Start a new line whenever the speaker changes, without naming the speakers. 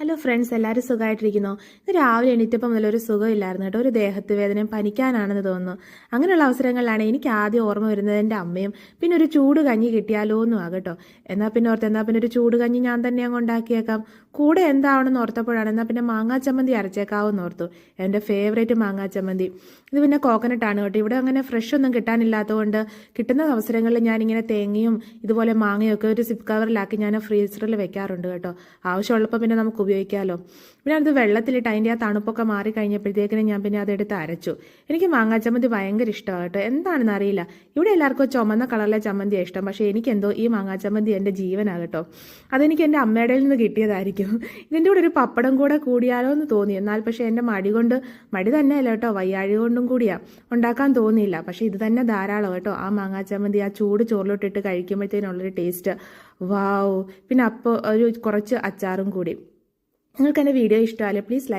Hello friends എല്ലാവരും സുഖമായിട്ടിരിക്കുന്നു? ഇന്ന് രാവിലെ എണീറ്റപ്പം മുതൽ ഒരു സുഖമില്ലായിരുന്നു കേട്ടോ. ഒരു ദേഹത്ത് വേദനയും പനിക്കാനാണെന്ന് തോന്നുന്നു. അങ്ങനെയുള്ള അവസരങ്ങളിലാണ് എനിക്ക് ആദ്യം ഓർമ്മ വരുന്നത് എന്റെ അമ്മയും. പിന്നെ ഒരു ചൂട് കഞ്ഞി കിട്ടിയാലോ എന്നും ആകട്ടോ എന്നാൽ പിന്നെ ഓർത്ത് എന്നാൽ പിന്നെ ഒരു ചൂട് കഞ്ഞി ഞാൻ തന്നെ അങ്ങ് ഉണ്ടാക്കിയേക്കാം. കൂടെ എന്താവണമെന്ന് ഓർത്തപ്പോഴാണ് എന്നാൽ പിന്നെ മാങ്ങാ ചമ്മന്തി അരച്ചേക്കാവെന്ന് ഓർത്തു. എന്റെ ഫേവറേറ്റ് മാങ്ങാ ചമ്മന്തി. ഇത് പിന്നെ കോക്കനട്ടാണ് കേട്ടോ. ഇവിടെ അങ്ങനെ ഫ്രഷ് ഒന്നും കിട്ടാനില്ലാത്തതുകൊണ്ട് കിട്ടുന്ന അവസരങ്ങളിൽ ഞാനിങ്ങനെ തേങ്ങയും ഇതുപോലെ മാങ്ങയൊക്കെ ഒരു സിപ്പ് കവറിലാക്കി ഞാൻ ഫ്രീസറിൽ വെക്കാറുണ്ട് കേട്ടോ. ആവശ്യമുള്ളപ്പോൾ പിന്നെ നമുക്ക് ഉപയോഗിക്കാമല്ലോ പിന്നെ അത് വെള്ളത്തിലിട്ട് അതിന്റെ ആ തണുപ്പൊക്കെ മാറി കഴിഞ്ഞപ്പോഴത്തേക്കിനും ഞാൻ പിന്നെ അതെടുത്ത് അരച്ചു. എനിക്ക് മാങ്ങാ ചമ്മന്തി ഭയങ്കര ഇഷ്ടമാണ് കേട്ടോ. എന്താണെന്ന് അറിയില്ല. ഇവിടെ എല്ലാവർക്കും ചുമന്ന കളറിലെ ചമ്മന്തിയാണ് ഇഷ്ടം. പക്ഷേ എനിക്കെന്തോ ഈ മാങ്ങാ ചമ്മന്തി എന്റെ ജീവനാണ് കേട്ടോ. അതെനിക്ക് എന്റെ അമ്മയുടെ നിന്ന് കിട്ടിയതായിരിക്കും. ഇതിന്റെ കൂടെ ഒരു പപ്പടം കൂടെ കൂടിയാലോ എന്ന് തോന്നി. എന്നാൽ പക്ഷേ എന്റെ മടി കൊണ്ട് മടി തന്നെയല്ല കേട്ടോ. വയ്യാഴി കൊണ്ടും കൂടിയാ. ഉണ്ടാക്കാൻ തോന്നിയില്ല. പക്ഷേ ഇത് തന്നെ ധാരാളം കേട്ടോ. ആ മാങ്ങാ ചമ്മന്തി ആ ചൂട് ചോറിലോട്ടിട്ട് കഴിക്കുമ്പോഴത്തേനുള്ളൊരു ടേസ്റ്റ്. വാവ് പിന്നെ അപ്പോൾ ഒരു കുറച്ച് അച്ചാറും കൂടി. നിങ്ങൾക്ക് എന്റെ വീഡിയോ ഇഷ്ടമായാലും പ്ലീസ് ലൈക്ക്